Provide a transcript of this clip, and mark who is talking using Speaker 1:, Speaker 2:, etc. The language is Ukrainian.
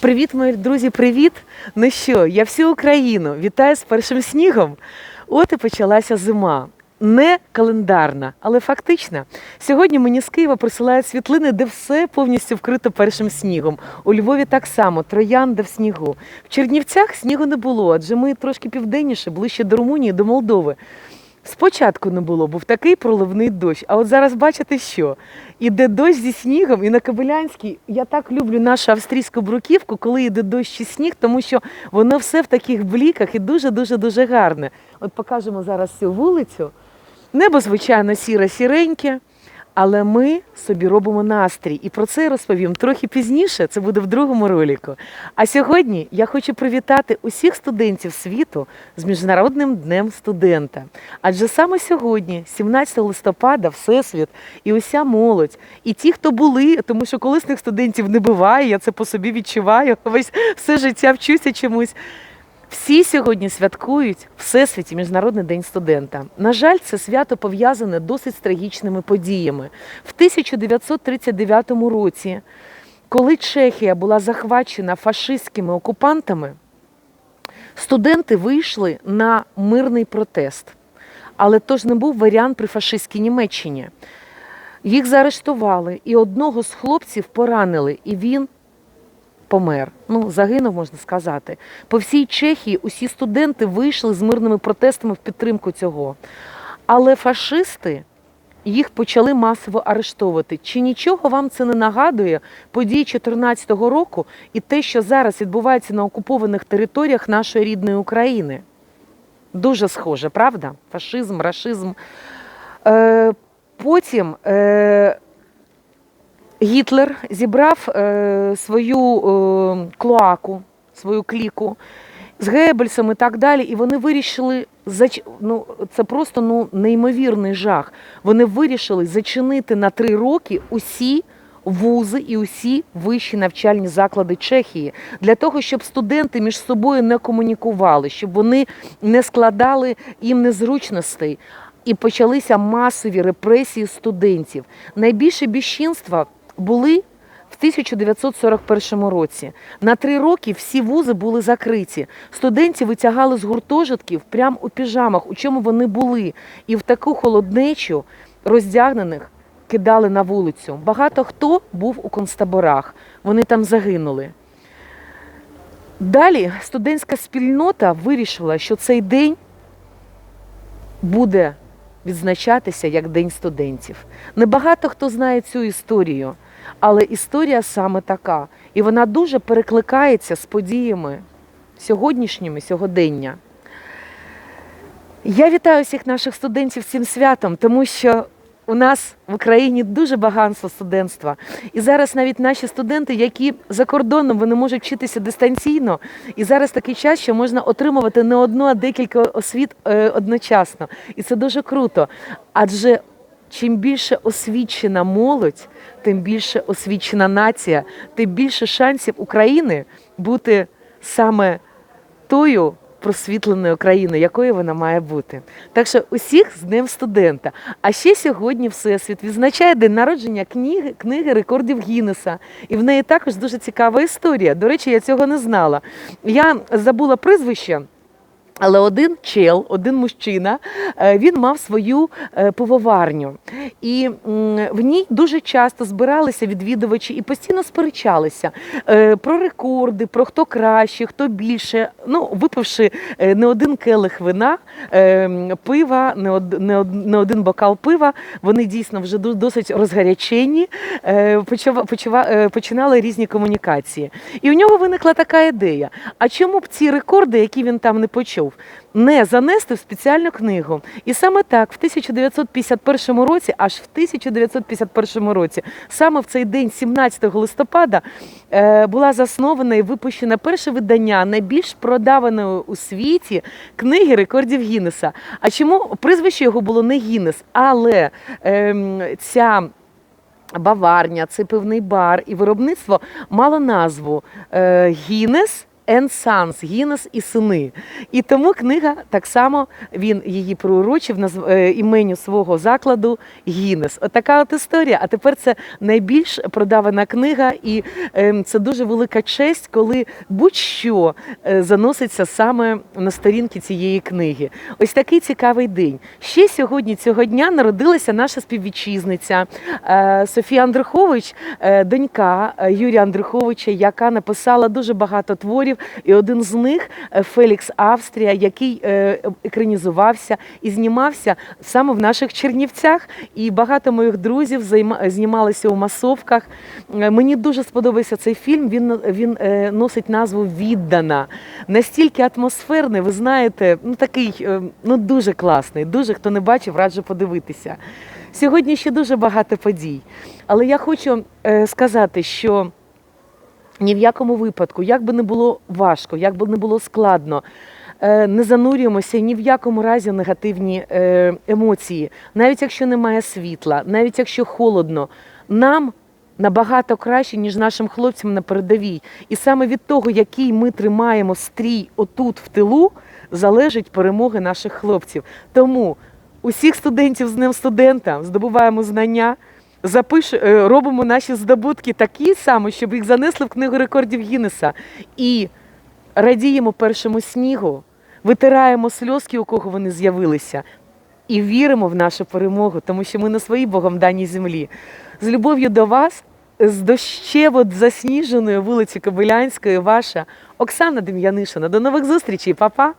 Speaker 1: Привіт, мої друзі, привіт! Ну що, я всю Україну вітаю з першим снігом. От і почалася зима. Не календарна, але фактична. Сьогодні мені з Києва присилають світлини, де все повністю вкрито першим снігом. У Львові так само, троянда в снігу. В Чернівцях снігу не було, адже ми трошки південніше, ближче до Румунії, до Молдови. Спочатку не було, був такий проливний дощ. А от зараз бачите, що іде дощ зі снігом, і на Кобилянській я так люблю нашу австрійську бруківку, коли йде дощ і сніг, тому що воно все в таких бліках і дуже дуже гарне. От покажемо зараз цю вулицю. Небо, звичайно, сіре сіреньке, але ми собі робимо настрій. І про це я розповім трохи пізніше. Це буде в другому ролику. А сьогодні я хочу привітати усіх студентів світу з Міжнародним днем студента. Адже саме сьогодні, 17 листопада, Всесвіт і уся молодь, і ті, хто були, тому що колисних студентів не буває, я це по собі відчуваю. Весь все життя вчуся чомусь. Всі сьогодні святкують Всесвіті Міжнародний день студента. На жаль, це свято пов'язане досить з трагічними подіями. В 1939 році, коли Чехія була захвачена фашистськими окупантами, студенти вийшли на мирний протест. Але то ж не був варіант при фашистській Німеччині. Їх заарештували, і одного з хлопців поранили, і він помер. Ну, загинув, можна сказати. По всій Чехії усі студенти вийшли з мирними протестами в підтримку цього. Але фашисти їх почали масово арештовувати. Чи нічого вам це не нагадує події 2014 року і те, що зараз відбувається на окупованих територіях нашої рідної України? Дуже схоже, правда? Фашизм, рашизм. Е, потім е, Гітлер зібрав е, свою е, клоаку, свою кліку з Геббельсом і так далі, і вони вирішили ну, це просто ну, неймовірний жах. Вони вирішили зачинити на три роки усі вузи і усі вищі навчальні заклади Чехії для того, щоб студенти між собою не комунікували, щоб вони не складали їм незручностей. І почалися масові репресії студентів. Найбільше біщинства були в 1941 році. На три роки всі вузи були закриті. Студентів витягали з гуртожитків прямо у піжамах, у чому вони були. І в таку холоднечу роздягнених кидали на вулицю. Багато хто був у концтаборах, вони там загинули. Далі студентська спільнота вирішила, що цей день буде відзначатися як День студентів. Небагато хто знає цю історію, але історія саме така. І вона дуже перекликається з подіями сьогоднішніми, сьогодення. Я вітаю всіх наших студентів цим святом, тому що у нас в Україні дуже багатство студентства. І зараз навіть наші студенти, які за кордоном вони можуть вчитися дистанційно, і зараз такий час, що можна отримувати не одну, а декілька освіт е, одночасно. І це дуже круто. Адже чим більше освічена молодь, тим більше освічена нація, тим більше шансів України бути саме тою просвітленою країною, якою вона має бути. Так що усіх з Днем студента. А ще сьогодні Всесвіт відзначає день народження книги, книги рекордів Гіннеса. І в неї також дуже цікава історія. До речі, я цього не знала. Я забула прізвище. Але один чел, один мужчина, е, він мав свою е, пивоварню, і в ній дуже часто збиралися відвідувачі і постійно сперечалися е, про рекорди, про хто краще, хто більше. Ну, випивши не один келих вина, пива, не од- не од- не один бокал пива, вони дійсно вже досить розгарячені, починали різні комунікації. І у нього виникла така ідея: а чому б ці рекорди, які він там не почув, не занести в спеціальну книгу? І саме так, в 1951 році, аж в 1951 році, саме в цей день, 17 листопада, е, була заснована і випущена перше видання найбільш продаваної у світі книги рекордів Гіннеса. А чому прізвище його було не Гіннес, але ем, ця. Баварня, це пивний бар і виробництво мало назву е, Sons, Гіннес і сини. І тому книга так само він її приурочив назв... е, іменю свого закладу Гіннес. Отака от історія. А тепер це найбільш продавана книга, і е, це дуже велика честь, коли будь-що е, заноситься саме на сторінки цієї книги. Ось такий цікавий день. Ще сьогодні цього дня народилася наша співвітчизниця е, Софія Андрухович, донька Юрія Андруховича, яка написала дуже багато творів. І один з них е, Фелікс Австрія, який е, екранізувався і знімався саме в наших Чернівцях. І багато моїх друзів знімалися у масовках. Е, Мені дуже сподобався цей фільм. Він, він носить назву Віддана. Настільки атмосферний, ви знаєте, ну такий ну дуже класний. Дуже хто не бачив, раджу подивитися. Сьогодні ще дуже багато подій. Але я хочу сказати, що ні в якому випадку, як би не було важко, як би не було складно, е, не занурюємося ні в якому разі негативні е, емоції, навіть якщо немає світла, навіть якщо холодно, нам набагато краще, ніж нашим хлопцям на передовій. І саме від того, який ми тримаємо стрій отут в тилу, залежить перемоги наших хлопців. Тому усіх студентів з Днем студента здобуваємо знання. Запиш, е, робимо наші здобутки такі самі, щоб їх занесли в книгу рекордів Гіннеса. І радіємо першому снігу, витираємо сльозки, у кого вони з'явилися, і віримо в нашу перемогу, тому що ми на своїй Богом даній землі. З любов'ю до вас, з дощево засніженої вулиці Кобилянської, ваша Оксана Дем'янишина. До нових зустрічей, па-па!